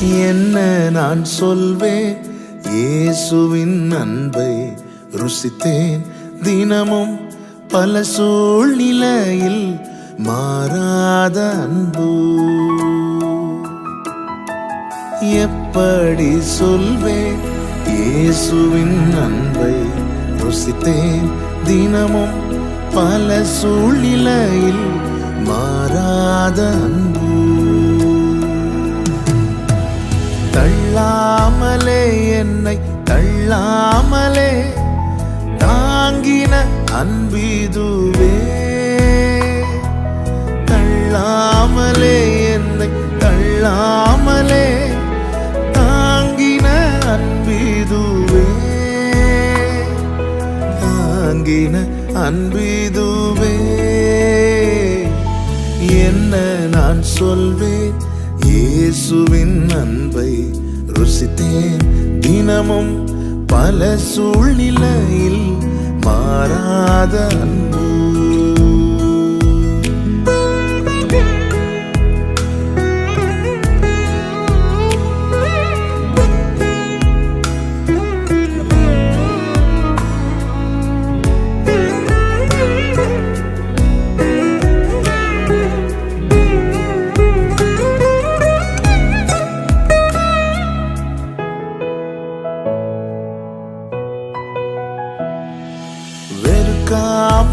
என்ன நான் சொல்வேன்? இயேசுவின் அன்பை ருசித்தேன். தினமும் பல சூழ்நிலையில் மாறாத அன்பு. எப்படி சொல்வேன்? இயேசுவின் அன்பை ருசித்தேன். தினமும் பல சூழ்நிலையில் மாறாத அன்பு. இல்லாமலே தாங்கின அன்பிதுவே. தள்ளாமலே என்னை தள்ளாமலே தாங்கின அன்பிதுவே. தாங்கின அன்பிதுவே. என்ன நான் சொல்வேன்? இயேசுவின் அன்பை ருசித்தேன். தினமும் பல சூழ்நிலையில் மாறாத அன்பு.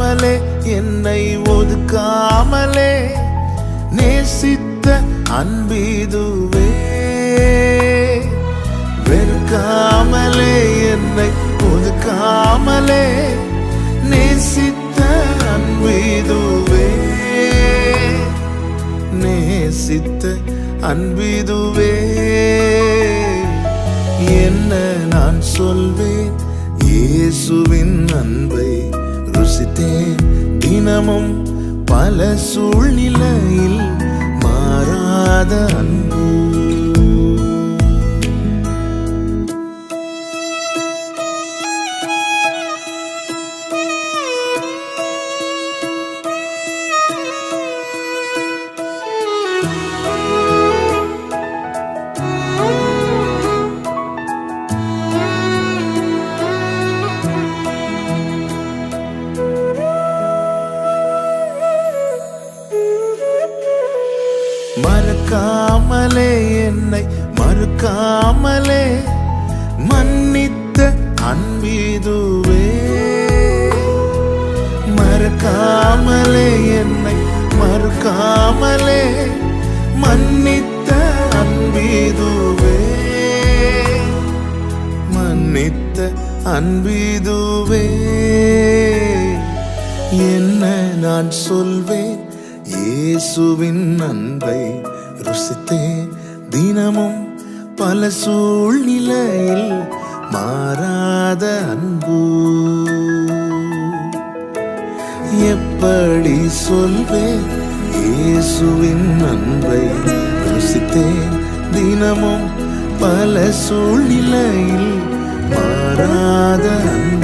ஒதுக்காமலே என்னை ஒதுக்காமலே நேசித்த அன்பீதுவே. வெறுக்காமலே என்னை ஒதுக்காமலே நேசித்த அன்பீதுவே. நேசித்த அன்பீதுவே. என்ன நான் சொல்வேன்? இயேசுவின் அன்பை ருசித்தேன் தினமும் பல சூழ்நிலையில் மாறாத அன்பு. thank you மறக்காமலே என்னை மறுக்காமலே மன்னித்த அன்பீதுவே மறக்காமலே என்னை மறுக்காமலே மன்னித்த அன்பீதுவே மன்னித்த அன்பீதுவே என்ன நான் சொல்வேன்? இயேசுவின் அன்பை ருசித்தே தினமும் பல சூழ்நிலையில் மாறாத அன்பு. எப்படி சொல்வேன்? இயேசுவின் அன்பை ருசித்தே தினமும் பல சூழ்நிலையில் மாறாத அன்பு.